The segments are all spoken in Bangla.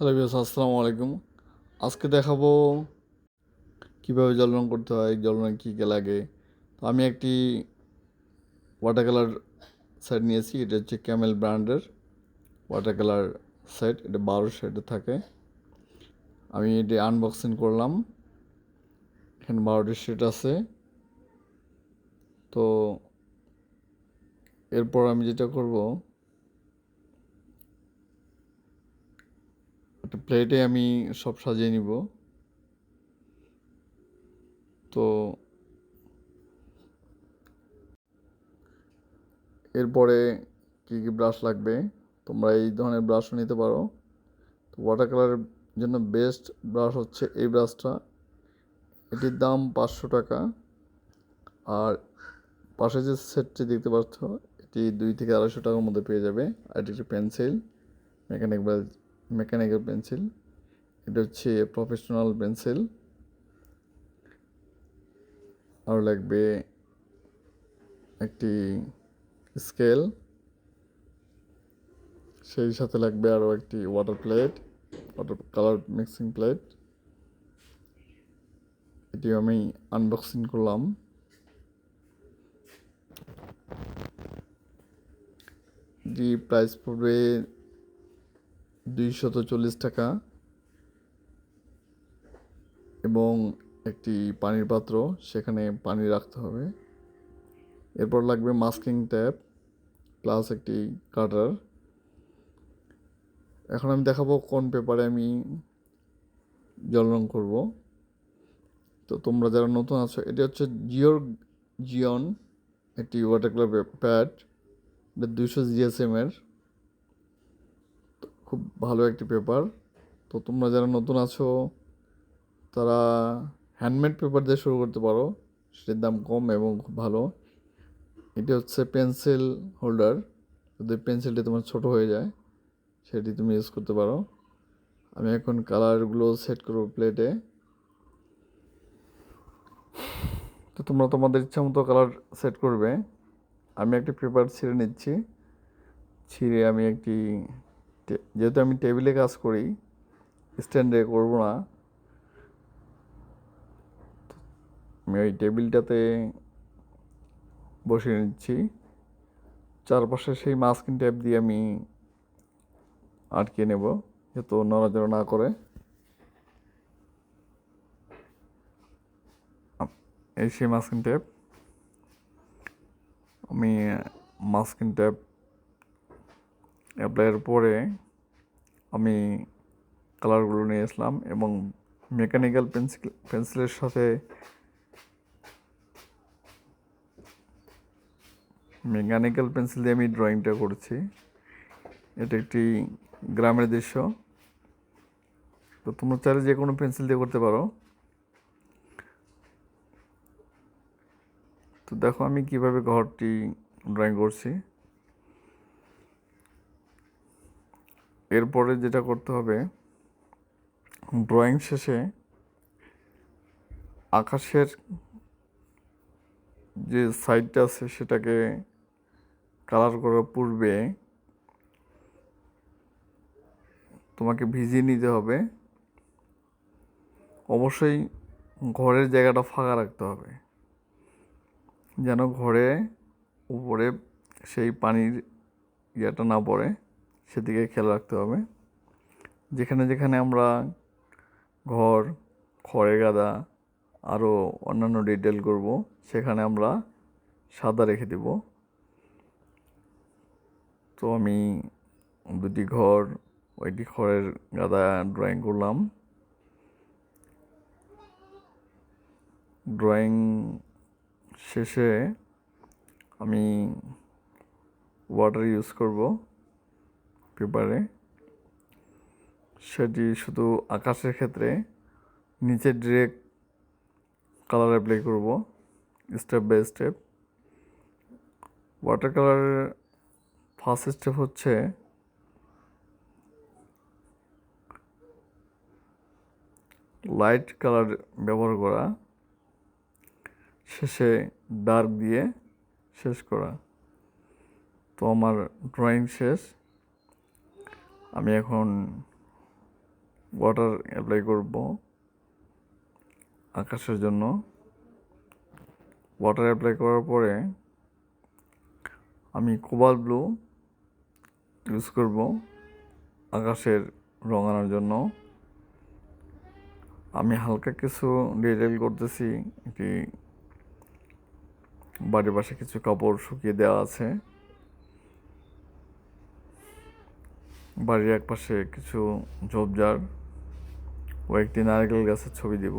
হ্যালো বিয়াস আসসালামু আলাইকুম। আজকে দেখাবো কীভাবে জল রং করতে হয় জল রং কী কী লাগে। তো আমি একটি ওয়াটার কালার সেট নিয়েছি, এটা হচ্ছে ক্যামেল ব্র্যান্ডের ওয়াটার কালার সেট এটা বারো শেডে থাকে। আমি এটি আনবক্সিং করলাম, এখানে বারোটি শেড আছে। তো এরপর আমি যেটা করব একটা প্লেটে আমি সব সাজিয়ে নিব। তো এরপরে কী কী ব্রাশ লাগবে? তোমরা এই ধরনের ব্রাশও নিতে পারো। তো ওয়াটার কালারের জন্য বেস্ট ব্রাশ হচ্ছে এই ব্রাশটা এটির দাম পাঁচশো টাকা। আর পাশে যে সেটটি দেখতে পাচ্ছ, এটি দুই থেকে আড়াইশো টাকার মধ্যে পেয়ে যাবে। আর একটি পেন্সিল মেকানিক মেকানিক্যাল পেন্সিল এটা হচ্ছে প্রফেশনাল পেন্সিল আরও লাগবে একটি স্কেল সেই সাথে লাগবে আরও একটি water plate water colour mixing plate এটি আমি আনবক্সিং করলাম। এটি প্রাইস পড়বে দুইশত চল্লিশ টাকা এবং একটি পানির পাত্র, সেখানে পানি রাখতে হবে। এরপর লাগবে মাস্কিং ট্যাপ প্লাস একটি কাটার এখন আমি দেখাবো কোন পেপারে আমি জল রং করব। তো তোমরা যারা নতুন আছো, এটি হচ্ছে জিওর জিয়ন একটি ওয়াটার কালার প্যাড এটা দুইশো জিএসএমের খুব ভালো একটি পেপার তো তোমরা যারা নতুন আছো, তারা হ্যান্ডমেড পেপার দিয়ে শুরু করতে পারো। সেটির দাম কম এবং খুব ভালো। এটি হচ্ছে পেন্সিল হোল্ডার যদি পেন্সিলটি তোমার ছোট হয়ে যায়, সেটি তুমি ইউজ করতে পারো। আমি এখন কালারগুলো সেট করব প্লেটে তো তোমরা তোমাদের ইচ্ছা মতো কালার সেট করবে। আমি একটি পেপার ছিঁড়ে নিচ্ছি। ছিঁড়ে আমি একটি যেহেতু আমি টেবিলে কাজ করি, স্ট্যান্ডে করব না আমি ওই টেবিলটাতে বসিয়ে নিচ্ছি। চারপাশে সেই মাস্কিন ট্যাপ দিয়ে আমি আটকে নেব, যাতে নড়াচড়া না করে। এই সেই মাস্কিন ট্যাপ আমি মাস্কিন ট্যাপ অ্যাপ্লাইয়ের পরে আমি কালারগুলো নিয়ে আসলাম এবং মেকানিক্যাল পেন্সিল, পেন্সিলের সাথে মেকানিক্যাল পেন্সিল দিয়ে আমি ড্রয়িংটা করছি। এটা একটি গ্রামের দৃশ্য। তো তোমরা চাইলে যে কোনো পেন্সিল দিয়ে করতে পারো। তো দেখো আমি কীভাবে ঘরটি ড্রয়িং করছি। এরপরে যেটা করতে হবে ড্রয়িং শেষে আকাশের যে সাইডটা আছে সেটাকে কালার করার পূর্বে তোমাকে ভিজিয়ে নিতে হবে। অবশ্যই ঘরের জায়গাটা ফাঁকা রাখতে হবে, যেন ঘরে উপরে সেই পানির ইয়েটা না পড়ে। সেদিকে খেয়াল রাখতে হবে। যেখানে যেখানে আমরা ঘর খড়ে গাদা আরও অন্যান্য ডিটেল করব, সেখানে আমরা সাদা রেখে দেব। তো আমি দুটি ঘর, ওইটি খড়ের গাদা ড্রয়িং করলাম। ড্রয়িং শেষে আমি ওয়াটার ইউজ করব। পেপারে সেটি শুধু আকাশের ক্ষেত্রে নিচে ডিরেক্ট কালার অ্যাপ্লাই করব step by step water colour first step হচ্ছে লাইট কালার ব্যবহার করা, শেষে ডার্ক দিয়ে শেষ করা। তো আমার ড্রয়িং শেষ। আমি এখন ওয়াটার অ্যাপ্লাই করব আকাশের জন্য। ওয়াটার অ্যাপ্লাই করার পরে আমি কোবাল ব্লু ইউজ করব আকাশের রঙ আনার জন্য। আমি হালকা কিছু ডিটেল করতেছি এটি বাড়ির পাশে কিছু কাপড় শুকিয়ে দেওয়া আছে। বাড়ির এক পাশে কিছু ঝোপঝাড়। ও একটি নারকেল গাছের ছবি দিব।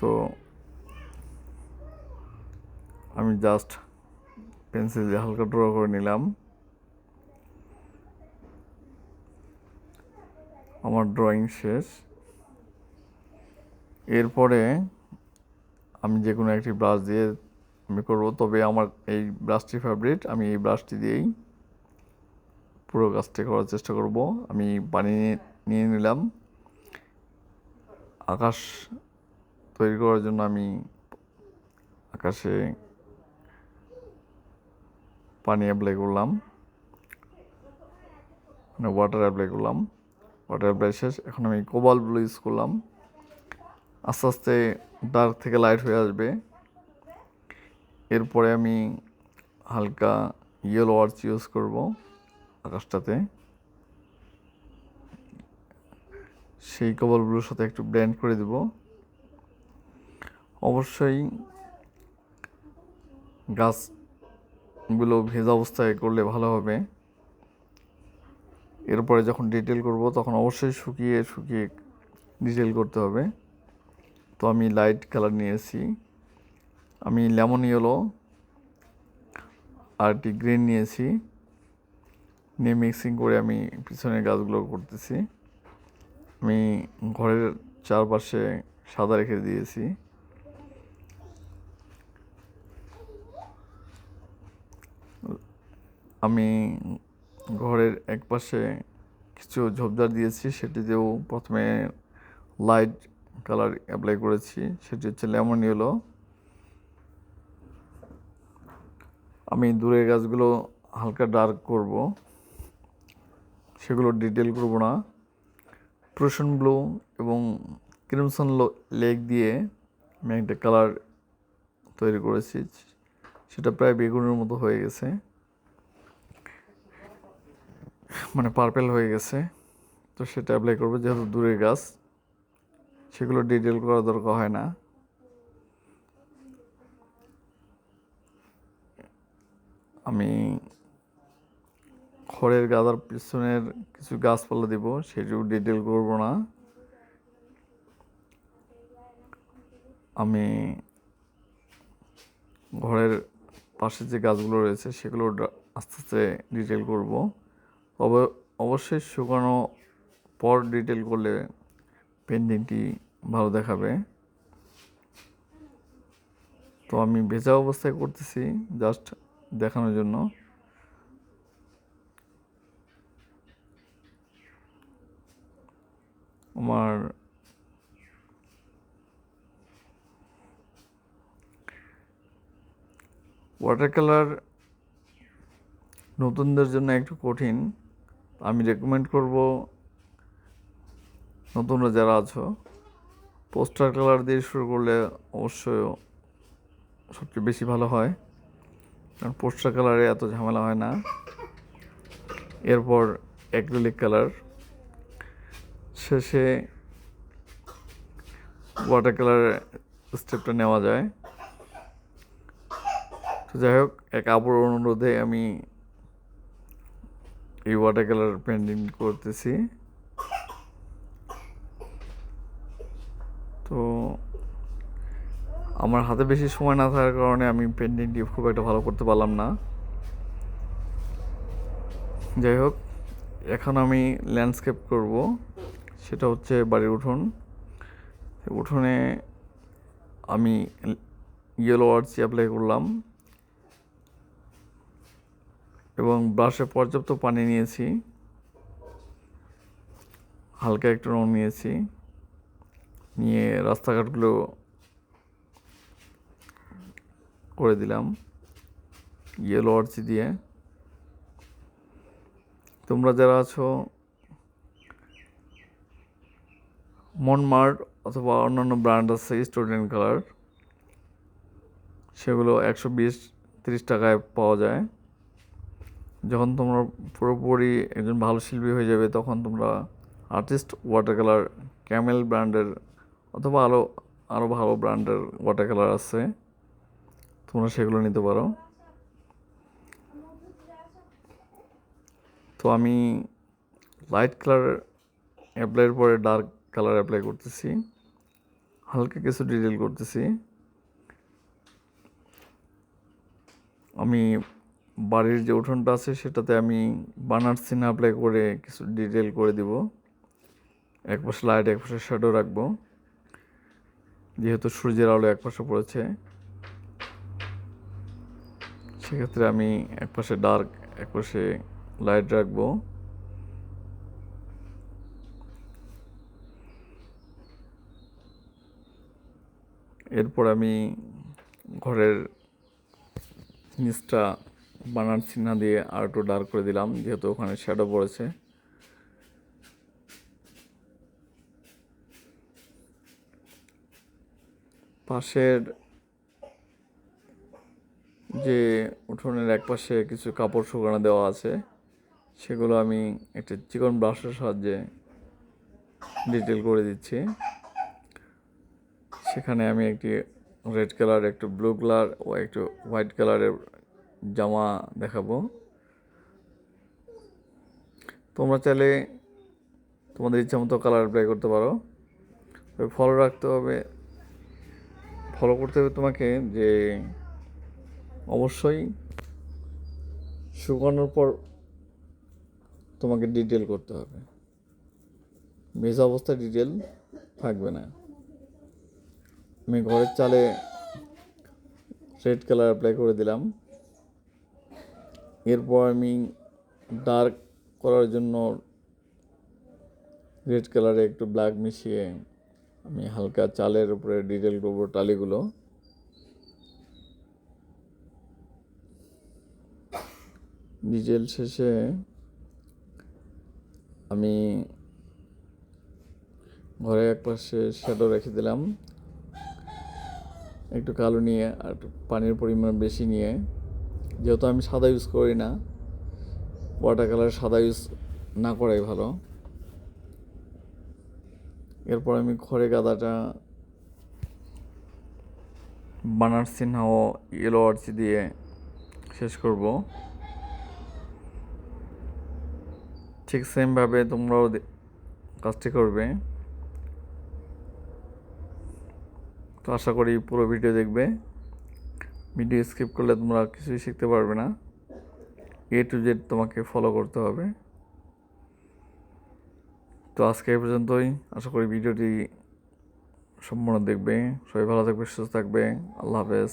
তো আমি জাস্ট পেন্সিল দিয়ে হালকা ড্র করে নিলাম। আমার ড্রয়িং শেষ। এরপরে আমি যে কোনো একটি ব্রাশ দিয়ে আমি করব। তবে আমার এই ব্রাশটি ফেভারিট আমি এই ব্রাশটি দিয়েই পুরো কাজটি করার চেষ্টা করব। আমি পানি নিয়ে- নিয়ে নিলাম। আকাশ তৈরি করার জন্য আমি আকাশে পানি অ্যাপ্লাই করলাম। মানে ওয়াটার অ্যাপ্লাই করলাম। ওয়াটার অ্যাপ্লাই শেষ। এখন আমি কোবাল ব্লু ইউজ করলাম। আস্তে আস্তে ডার্ক থেকে লাইট হয়ে আসবে। এরপরে আমি হালকা ইয়েলো আর্চ ইউজ করব আকাশটাতে। সেই কবলগুলোর সাথে একটু ব্লেন্ড করে দেব। অবশ্যই গাছগুলো ভেজা অবস্থায় করলে ভালো হবে। এরপরে যখন ডিটেল করব তখন অবশ্যই শুকিয়ে শুকিয়ে ডিটেল করতে হবে। তো আমি লাইট কালার নিয়েছি। আমি লেমন ইয়েলো আর একটি গ্রিন নিয়েছি। নিয়ে মিক্সিং করে আমি পিছনের গাছগুলো করতেছি। আমি ঘরের চারপাশে সাদা রেখে দিয়েছি। আমি ঘরের এক পাশে কিছু ঝোপঝাড় দিয়েছি সেটিতেও প্রথমে লাইট কালার অ্যাপ্লাই করেছি, সেটি হচ্ছে লেমন ইয়েলো আমি দূরের গাছগুলো হালকা ডার্ক করব। সেগুলো ডিটেল করব না। প্রোশন ব্লু এবং ক্রিমসন লেক দিয়ে আমি একটা কালার তৈরি করেছি। সেটা প্রায় বেগুনের মতো হয়ে গেছে। মানে পার্পেল হয়ে গেছে। তো সেটা অ্যাপ্লাই করব যেহেতু দূরের গাছ। সেগুলো ডিটেল করা দরকার হয় না। আমি খড়ের গাদার পিছনের কিছু গাছপালা দিব, সেটিও ডিটেল করব না। আমি ঘরের পাশে যে গাছগুলো রয়েছে, সেগুলো আস্তে আস্তে ডিটেল করব। তবে অবশ্যই শুকানো পর ডিটেল করলে পেন্টিংটি ভালো দেখাবে। তো আমি ভেজা অবস্থায় করতেছি জাস্ট দেখানোর জন্য। আমার ওয়াটার কালার নতুনদের জন্য একটু কঠিন। আমি রেকমেন্ড করব নতুনরা যারা আছো পোস্টার কালার দিয়ে শুরু করলে অবশ্যই সবচেয়ে বেশি ভালো হয়। কারণ পোস্টার কালারে এত ঝামেলা হয় না। এরপর অ্যাক্রিলিক কালার শেষে ওয়াটার কালার স্টেপটা নেওয়া যায়। তো যাই হোক, এক আপুর অনুরোধে আমি এই ওয়াটার কালার পেন্টিং করতেছি। তো আমার হাতে বেশি সময় না থাকার কারণে আমি পেন্টিংটি খুব একটা ভালো করতে পারলাম না। যাই হোক, এখন আমি ল্যান্ডস্কেপ করব। সেটা হচ্ছে বাড়ির উঠোন। উঠোনে আমি ইয়েলো আর্চি অ্যাপ্লাই করলাম। এবং ব্রাশে পর্যাপ্ত পানি নিয়েছি। হালকা একটু রং নিয়েছি। নিয়ে রাস্তাঘাটগুলো করে দিলাম। ইয়েলো আর্চি দিয়ে। তোমরা যারা আছো মনমার্ট অথবা অন্যান্য ব্র্যান্ড আছে স্টুডেন্ট কালার সেগুলো একশো বিশ, তিরিশ টাকায় পাওয়া যায়। যখন তোমরা পুরোপুরি একজন ভালো শিল্পী হয়ে যাবে, তখন তোমরা আর্টিস্ট ওয়াটার কালার ক্যামেল ব্র্যান্ডের অথবা আরও আরও ভালো ব্র্যান্ডের ওয়াটার কালার আছে। তোমরা সেগুলো নিতে পারো। তো আমি লাইট কালার অ্যাপ্লাইয়ের পরে ডার্ক কালার অ্যাপ্লাই করতেছি। হালকা কিছু ডিটেল করতেছি। আমি বাড়ির যে উঠোনটা আছে সেটাতে আমি বানার সিন অ্যাপ্লাই করে কিছু ডিটেল করে দিব। এক পাশে লাইট এক পাশে শ্যাডো রাখব। যেহেতু সূর্যের আলো এক পাশে পড়েছে। সেক্ষেত্রে আমি এক পাশে ডার্ক এক পাশে লাইট রাখব। এরপর আমি ঘরের নিচটা বানার চিহ্ন দিয়ে আর একটু ডার্ক করে দিলাম, যেহেতু ওখানে শ্যাডো পড়েছে। পাশের যে উঠোনের এক পাশে কিছু কাপড় শুকানো দেওয়া আছে, সেগুলো আমি একটা চিকন ব্রাশের সাহায্যে ডিটেল করে দিচ্ছি। সেখানে আমি একটি রেড কালার, একটু ব্লু কালার ও একটু হোয়াইট কালারের জামা দেখাবো। তোমরা চাইলে তোমাদের ইচ্ছা মতো কালার অ্যাপ্লাই করতে পারো। ফলো রাখতে হবে ফলো করতে হবে তোমাকে যে অবশ্যই শুকানোর পর তোমাকে ডিটেল করতে হবে। ভেজা অবস্থায় ডিটেল থাকবে না। আমি ঘরের চালে রেড কালার অ্যাপ্লাই করে দিলাম। এরপর আমি ডার্ক করার জন্য রেড কালারে একটু ব্ল্যাক মিশিয়ে আমি হালকা চালের উপরে ডিটেল করব টালিগুলো। ডিটেল শেষে আমি ঘরে এক পাশে শ্যাডো রেখে দিলাম। একটু কালো নিয়ে আর পানির পরিমাণ বেশি নিয়ে। যেহেতু আমি সাদা ইউজ করি না ওয়াটার কালার সাদা ইউজ না করাই ভালো। এরপর আমি খড়ে গাদাটা বানার চিহ্ন ইয়েলো আর্চি দিয়ে শেষ করব। ঠিক সেমভাবে তোমরাও কাজটি করবে। তো আশা করি পুরো ভিডিও দেখবে। ভিডিও স্কিপ করলে তোমরা কিছুই শিখতে পারবে না। এ টু জেড তোমাকে ফলো করতে হবে। তো আজকে এই পর্যন্তই। আশা করি ভিডিওটি সম্পূর্ণ দেখবে। সবাই ভালো থাকবে, সুস্থ থাকবে। আল্লাহ হাফেজ।